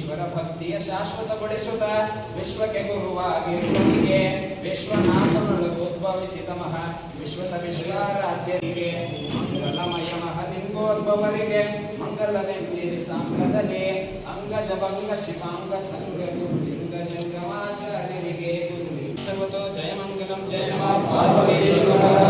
ಈಶ್ವರ ಭಕ್ತಿಯ ಶಾಶ್ವತಗೊಳಿಸುತ್ತ ವಿಶ್ವಕ್ಕೆ ಗುರುವಾಗಿರುವನಿಗೆ ವಿಶ್ವನಾಥನೊಳಗೆ ಉದ್ಭವಿಸಿದ ಮಹ ವಿಶ್ವದ ವಿಶ್ವಾರಾಧ್ಯರಿಗೆ ಮಂಗಲಮಯ ಮಹಲಿಂಗೋದ್ಭವರಿಗೆ ಮಂಗಲವೆಂದಿರಿ ಸಾಂಗದಲ್ಲಿ ಅಂಗಜ ಭಂಗ ಶಿವಾಂಗ ಸಂಗ ಗುರುಲಿಂಗ ಜಂಗಮಾಚಾರ್ಯರಿಗೆ ಗುರುಲಿ ಸರ್ವತೋ ಜಯ ಮಂಗಲಂ ಜಯ ನಮಃ ಪಾರ್ವತೀಶ್ವರ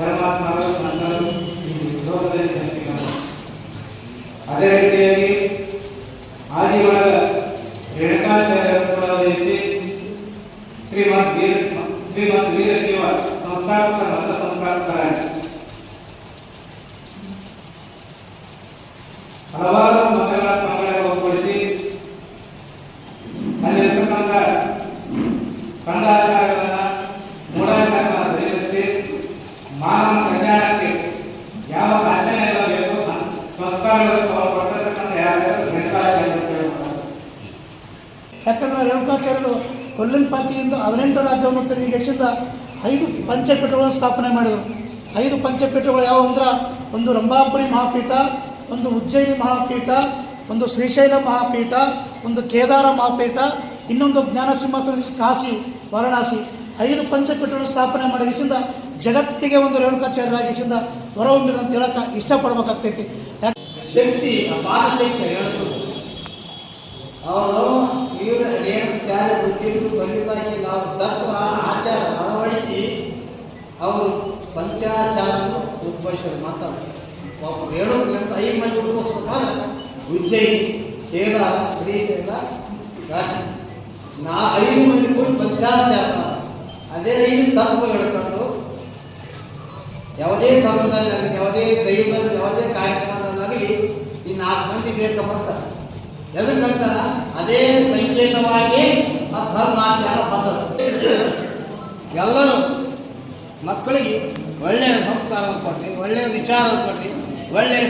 ಕೂಡ ಮಾನವದಿಂದ ಮಹಾದೇವನಾಗಬೇಕಾದ್ರೆ ಜ್ಞಾನದಿಂದ ಅನನಾಗಬೇಕಾದ್ರೆ ಸಂಸ್ಕಾರಗಳನ್ನು ಕೊಡುವಂತರು ಮಹಾತ್ಮರು ಧರ್ಮಾತ್ಮರು ಸಂತರು ಈ ಲೋಕದಲ್ಲಿ ಜನಿಸಿದ್ದಾರೆ ಅದೇ ರೀತಿಯಾಗಿ ಆದಿವಾದ ರೇಣುಕಾಚಾರ್ಯರು ಕೂಡ ವಹಿಸಿ ಶ್ರೀಮದ್ ವೀರ ಶ್ರೀಮದ್ ವೀರಶಿವ ಸಂಸ್ಥಾಪಕ ಮತ ಸಂಸ್ಥಾಪಕರಾಗಿ ಹಲವಾರು ಮಕ್ಕಳ ಮಕ್ಕಳಿಗೆ ಒಗ್ಗೂಡಿಸಿ ಅಲ್ಲಿರ್ತಕ್ಕಂಥ ಕಂದಾಚಾರಗಳನ್ನ ಯಾಕಂದ್ರೆ ರೇಣುಕಾಚಾರ್ಯರು ಕೊಲ್ಲಿನಪಾಕಿಯಿಂದ ಹದಿನೆಂಟು ರಾಜ್ಯವನ್ನು ತಿರುಗಿಸಿಂದ ಐದು ಪಂಚಪೀಠಗಳನ್ನು ಸ್ಥಾಪನೆ ಮಾಡಿದರು. ಐದು ಪಂಚಪೀಠಗಳು ಯಾವುವು ಅಂದ್ರೆ ಒಂದು ರಂಭಾಪುರಿ ಮಹಾಪೀಠ, ಒಂದು ಉಜ್ಜಯಿನಿ ಮಹಾಪೀಠ, ಒಂದು ಶ್ರೀಶೈಲ ಮಹಾಪೀಠ, ಒಂದು ಕೇದಾರ ಮಹಾಪೀಠ, ಇನ್ನೊಂದು ಜ್ಞಾನಸಿಂಹಾಸನ ಕಾಶಿ, ವಾರಣಾಸಿ. ಐದು ಪಂಚಪೀಠಗಳು ಸ್ಥಾಪನೆ ಮಾಡಿಸಿಂದ ಜಗತ್ತಿಗೆ ಒಂದು ರೇಣುಕಾಚಾರ್ಯರಾಗಿಸಿಂದ ಹೊರಹೊಮ್ಮಿದ್ರು ಅಂತ ಹೇಳಕ್ಕೆ ಇಷ್ಟಪಡ್ಬೇಕಾಗ್ತೈತಿ. ಯಾಕೆ ಶಕ್ತಿ ಅಪಾರ ಶಕ್ತಿ ಹೇಳ್ಬೋದು ಅವರು ಇವರು ತ್ಯಾಗ ಬುದ್ಧಿರು ಬಲಿಪಾಕಿ ನಾವು ತತ್ವ, ಆಚಾರ ಅಳವಡಿಸಿ ಅವರು ಪಂಚಾಚಾರ ಉದ್ಭವಿಸಿದ್ರು ಮಾತಾಡ್ತಾರೆ ಪಾಪ ರೇಣುಕಂತ ಐದು ಮಂದಿ ಉದ್ಭವಿಸ್ಬೇಕಾದ್ರೆ ಉಜ್ಜಯಿನಿ ಕೇರಳ ಶ್ರೀಶೈಲ ಕಾಶಿ ನಾ ಐದು ಮಂದಿ ಕೂಡ ಪಂಚಾಚಾರ ಅದೇ ಐದು ತತ್ವ ಹೇಳ್ಕೊಂಡು ಯಾವುದೇ ತತ್ವದಲ್ಲಿ ಯಾವುದೇ ದೈವದಲ್ಲಿ ಯಾವುದೇ ಕಾರ್ಯಕ್ರಮದಲ್ಲಾಗಲಿ ಈ ನಾಲ್ಕು ಮಂದಿ ಬೇಕಂತ ಎದಕ್ಕಂತ ಅದೇ ಸಂಕೇತವಾಗಿ ಆ ಧರ್ಮಾಚರಣೆ ಬಂದರು ಎಲ್ಲರೂ ಮಕ್ಕಳಿಗೆ ಒಳ್ಳೆಯ ಸಂಸ್ಕಾರ ಕೊಡ್ರಿ, ಒಳ್ಳೆಯ ವಿಚಾರ ಕೊಡ್ರಿ, ಒಳ್ಳೆಯ